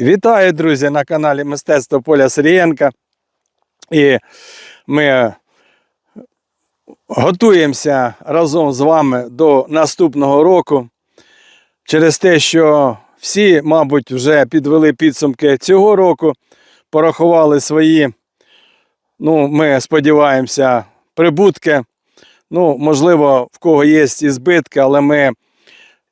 Вітаю, друзі, на каналі Мистецтво Поля Сирієнка. І ми готуємося разом з вами до наступного року. Через те, що всі, мабуть, вже підвели підсумки цього року, порахували свої, ну, ми сподіваємося, прибутки. Ну, можливо, в кого є і збитки, але ми,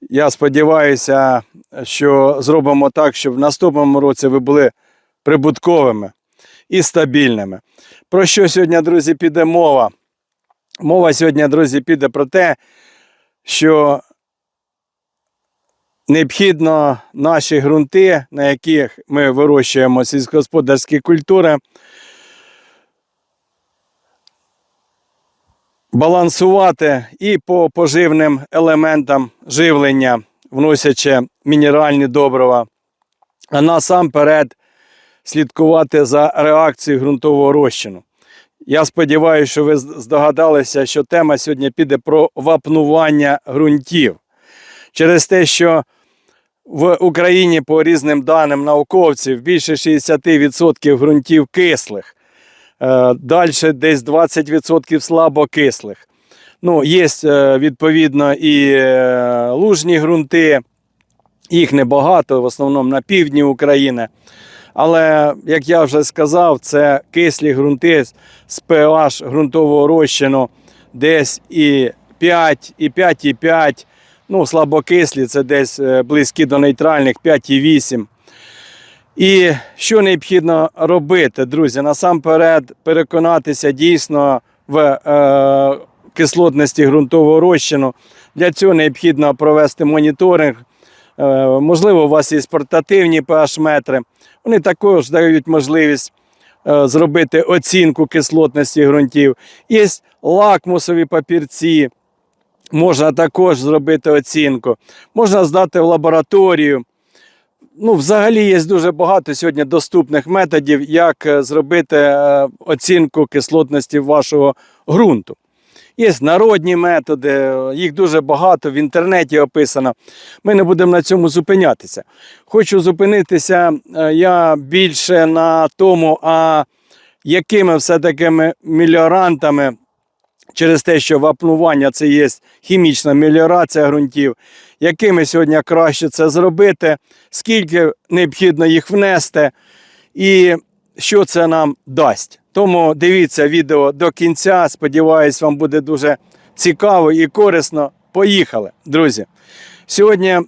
я сподіваюся, що зробимо так, щоб в наступному році ви були прибутковими і стабільними. Про що сьогодні, друзі, піде мова? Мова сьогодні, друзі, піде про те, що необхідно наші ґрунти, на яких ми вирощуємо сільськогосподарські культури, балансувати і по поживним елементам живлення, вносячи мінеральні добрива, а насамперед слідкувати за реакцією ґрунтового розчину. Я сподіваюся, що ви здогадалися, що тема сьогодні піде про вапнування ґрунтів. Через те, що в Україні, по різним даним науковців, більше 60% ґрунтів кислих, далі десь 20% слабокислих. Ну, є е, відповідно і е, лужні ґрунти, їх небагато, в основному на півдні України. Але, як я вже сказав, це кислі ґрунти з pH ґрунтового розчину десь і 5, і 5, і 5. Ну, слабокислі це десь е, близькі до нейтральних 5,8. І що необхідно робити, друзі? Насамперед переконатися дійсно в е, кислотності ґрунтового розчину. Для цього необхідно провести моніторинг. Е, можливо, у вас є портативні pH-метри. Вони також дають можливість е, зробити оцінку кислотності ґрунтів. Є лакмусові папірці. Можна також зробити оцінку. Можна здати в лабораторію. Ну, взагалі є дуже багато сьогодні доступних методів, як е, зробити е, оцінку кислотності вашого ґрунту. Є народні методи, їх дуже багато в інтернеті описано. Ми не будемо на цьому зупинятися. Хочу зупинитися е, я більше на тому, а якими все-таки меліорантами, через те, що вапнування це є хімічна меліорація ґрунтів, якими сьогодні краще це зробити, скільки необхідно їх внести, і що це нам дасть. Тому дивіться відео до кінця. Сподіваюсь, вам буде дуже цікаво і корисно. Поїхали, друзі. Сьогодні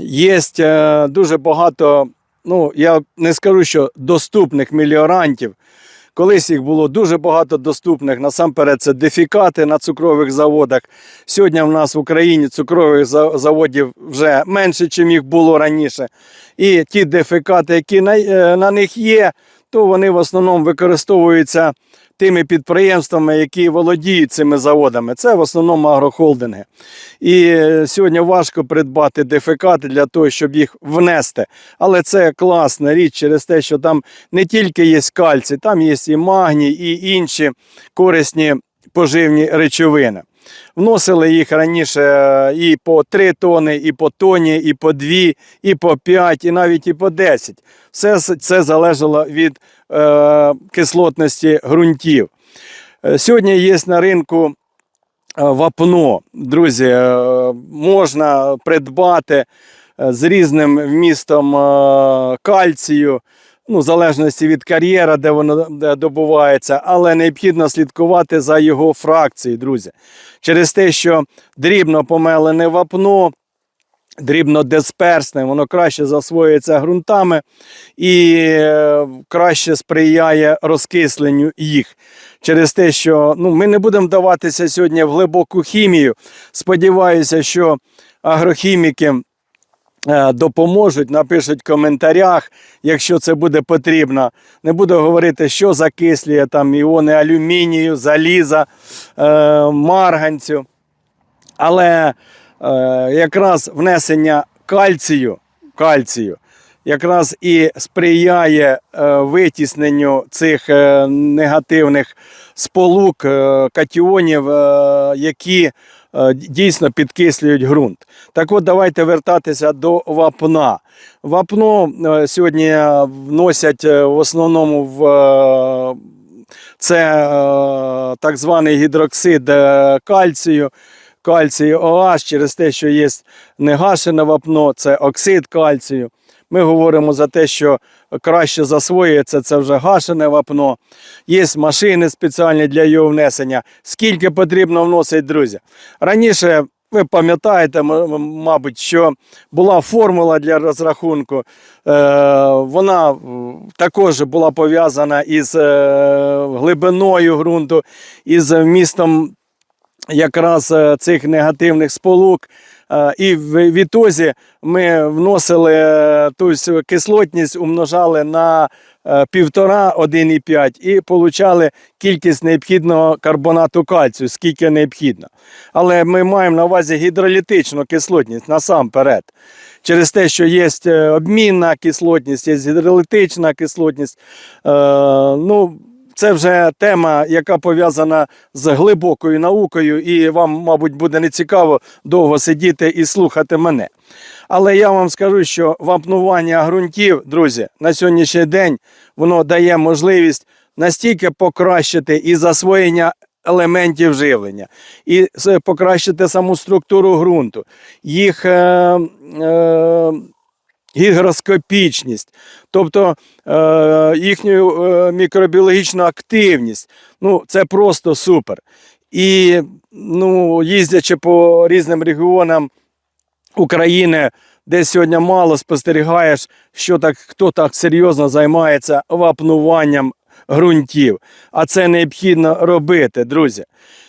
є е, дуже багато, ну я не скажу, що доступних меліорантів. Колись їх було дуже багато доступних. Насамперед, це дефікати на цукрових заводах. Сьогодні в нас в Україні цукрових заводів вже менше, ніж їх було раніше. І ті дефікати, які на, е, на них є, то вони в основному використовуються тими підприємствами, які володіють цими заводами. Це в основному агрохолдинги. І е, сьогодні важко придбати дефекати для того, щоб їх внести. Але це класна річ через те, що там не тільки є кальцій, там є і магній, і інші корисні поживні речовини. Вносили їх раніше е, і по 3 тони, і по тоні, і по 2, і по 5, і навіть і по 10. Все це залежало від е, кислотності ґрунтів. Е, Сьогодні є на ринку е, вапно. Друзі, можна придбати з різним вмістом кальцію, ну, в залежності від кар'єра, де воно добувається, але необхідно слідкувати за його фракцією, друзі. Через те, що дрібно помелене вапно. Дрібнодисперсне, воно краще засвоюється ґрунтами і е, краще сприяє розкисленню їх. Через те, що ну, ми не будемо вдаватися сьогодні в глибоку хімію. Сподіваюся, що агрохіміки допоможуть, напишуть в коментарях, якщо це буде потрібно. Не буду говорити, що закислює там іони алюмінію, заліза, е, марганцю. Але е, якраз внесення кальцію, кальцію якраз і сприяє е, витісненню цих е, негативних сполук, е, катіонів, е, які е, дійсно підкислюють ґрунт. Так от давайте вертатися до вапна. Вапно е, сьогодні вносять е, в основному в е, це е, так званий гідроксид е, кальцію, кальцію OH через те, що є негашене вапно, це оксид кальцію. Ми говоримо за те, що краще засвоюється, це вже гашене вапно. Є машини спеціальні для його внесення. Скільки потрібно вносити, друзі? Раніше ви пам'ятаєте, мабуть, що була формула для розрахунку. Е, вона також була пов'язана із е, глибиною ґрунту, із вмістом якраз е, цих негативних сполук. Е, І в відтозі ми вносили е, ту кислотність, умножали на е, півтора 1,5 і получали кількість необхідного карбонату кальцію, скільки необхідно. Але ми маємо на увазі гідролітичну кислотність насамперед. Через те, що є е, обмінна кислотність, є гідролітична кислотність. Е, ну, це вже тема, яка пов'язана з глибокою наукою, і вам, мабуть, буде нецікаво довго сидіти і слухати мене. Але я вам скажу, що вапнування ґрунтів, друзі, на сьогоднішній день воно дає можливість настільки покращити і засвоєння елементів живлення, і покращити саму структуру ґрунту, їх. Е, е, гігроскопічність, тобто е, їхню е, мікробіологічну активність. Ну, це просто супер. І ну, їздячи по різним регіонам України, де сьогодні мало спостерігаєш, що так, хто так серйозно займається вапнуванням ґрунтів. А це необхідно робити, друзі.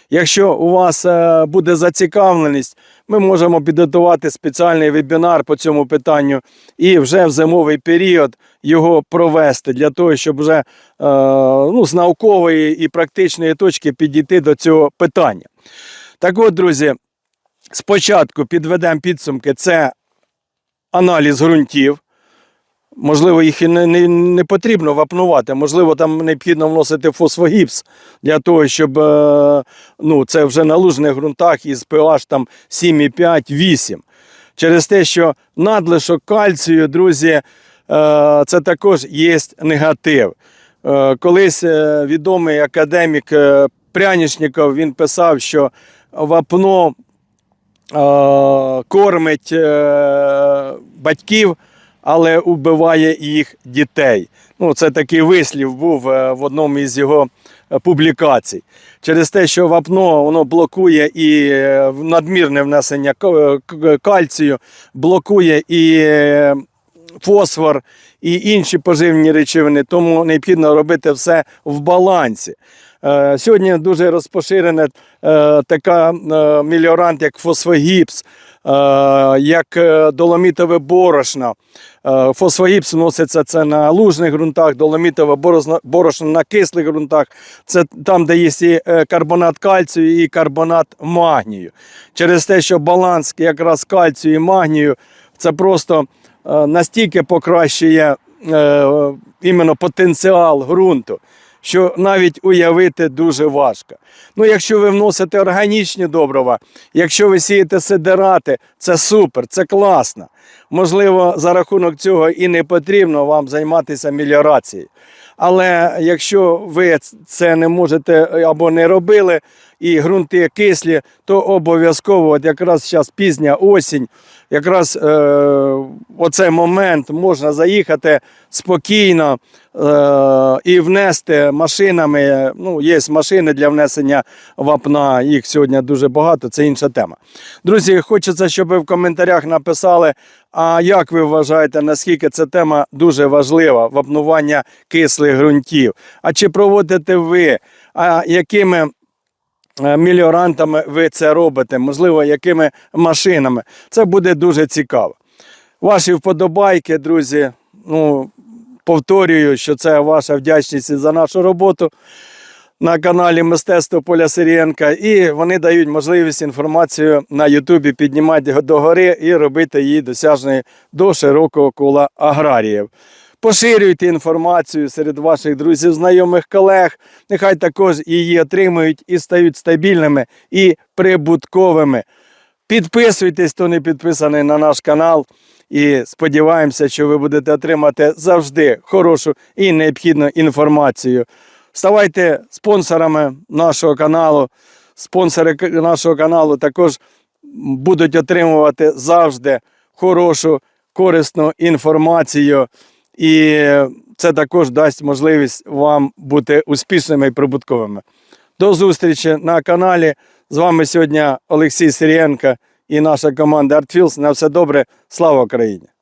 Якщо у вас е, буде зацікавленість, ми можемо підготувати спеціальний вебінар по цьому питанню і вже в зимовий період його провести для того, щоб вже е, ну, з наукової і практичної точки підійти до цього питання. Так от, друзі, спочатку підведемо підсумки: це аналіз ґрунтів. Можливо, їх і не, не, не потрібно вапнувати, можливо, там необхідно вносити фосфогіпс для того, щоб е, ну, це вже на лужних ґрунтах із pH там 7,5-8. Через те, що надлишок кальцію, друзі, е, це також є негатив. Е, Колись відомий академік Прянішніков він писав, що вапно кормить батьків, але убиває їх дітей. Ну, це такий вислів був е, в одному із його е, публікацій. Через те, що вапно воно блокує і е, надмірне внесення кальцію, блокує і фосфор, і інші поживні речовини, тому необхідно робити все в балансі. Е, Сьогодні дуже розпоширена е, така е, меліорант, як фосфогіпс, як доломітове борошно. Фосфогіпс вноситься це на лужних ґрунтах, доломітове борошно- на кислих ґрунтах. Це там, де є і карбонат кальцію і карбонат магнію. Через те, що баланс якраз кальцію і магнію, це просто настільки покращує е, іменно потенціал ґрунту, що навіть уявити дуже важко. Ну, якщо ви вносите органічні добрива, якщо ви сієте сидерати, це супер, це класно. Можливо, за рахунок цього і не потрібно вам займатися меліорацією. Але якщо ви це не можете або не робили, і ґрунти кислі, то обов'язково, от якраз зараз пізня осінь, якраз е, оцей момент можна заїхати спокійно е, і внести машинами. Ну, є машини для внесення вапна, їх сьогодні дуже багато, це інша тема. Друзі, хочеться, щоб ви в коментарях написали, а як ви вважаєте, наскільки ця тема дуже важлива, вапнування кислих ґрунтів? А чи проводите ви? А якими е, меліорантами ви це робите? Можливо, якими машинами? Це буде дуже цікаво. Ваші вподобайки, друзі. Ну, повторюю, що це ваша вдячність за нашу роботу на каналі Мистецтво Поля Сирієнка. І вони дають можливість інформацію на Ютубі піднімати до гори і робити її досяжною до широкого кола аграріїв. Поширюйте інформацію серед ваших друзів, знайомих колег. Нехай також її отримують і стають стабільними і прибутковими. Підписуйтесь, хто не підписаний на наш канал. І сподіваємося, що ви будете отримати завжди хорошу і необхідну інформацію. Ставайте спонсорами нашого каналу. Спонсори нашого каналу також будуть отримувати завжди хорошу, корисну інформацію. І це також дасть можливість вам бути успішними і прибутковими. До зустрічі на каналі. З вами сьогодні Олексій Сирієнко і наша команда ArtFields. На все добре. Слава Україні!